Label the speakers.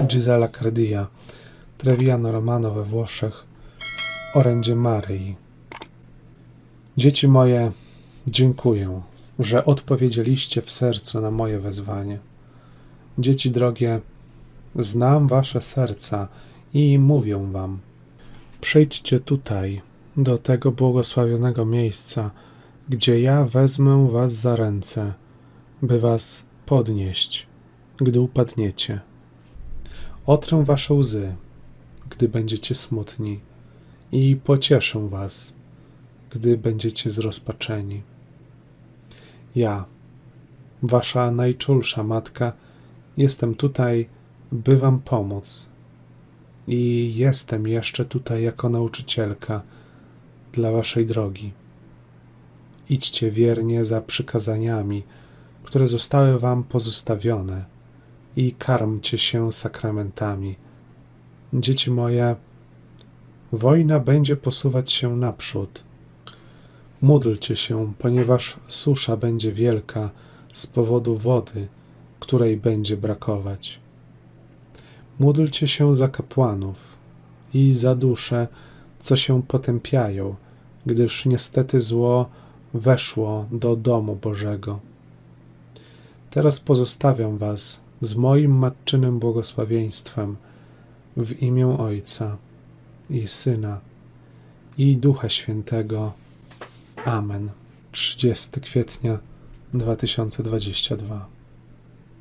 Speaker 1: Gisela Cardia, Treviano Romano we Włoszech, orędzie Maryi. Dzieci moje, dziękuję, że odpowiedzieliście w sercu na moje wezwanie. Dzieci drogie, znam wasze serca i mówię wam: przyjdźcie tutaj, do tego błogosławionego miejsca, gdzie ja wezmę was za ręce, by was podnieść, gdy upadniecie. Otrę wasze łzy, gdy będziecie smutni, i pocieszę was, gdy będziecie zrozpaczeni. Ja, wasza najczulsza matka, jestem tutaj, by wam pomóc. I jestem jeszcze tutaj jako nauczycielka dla waszej drogi. Idźcie wiernie za przykazaniami, które zostały wam pozostawione, i karmcie się sakramentami. Dzieci moje, wojna będzie posuwać się naprzód. Módlcie się, ponieważ susza będzie wielka z powodu wody, której będzie brakować. Módlcie się za kapłanów i za dusze, co się potępiają, gdyż niestety zło weszło do domu Bożego. Teraz pozostawiam Was z moim matczynym błogosławieństwem w imię Ojca i Syna i Ducha Świętego. Amen. 30 kwietnia 2022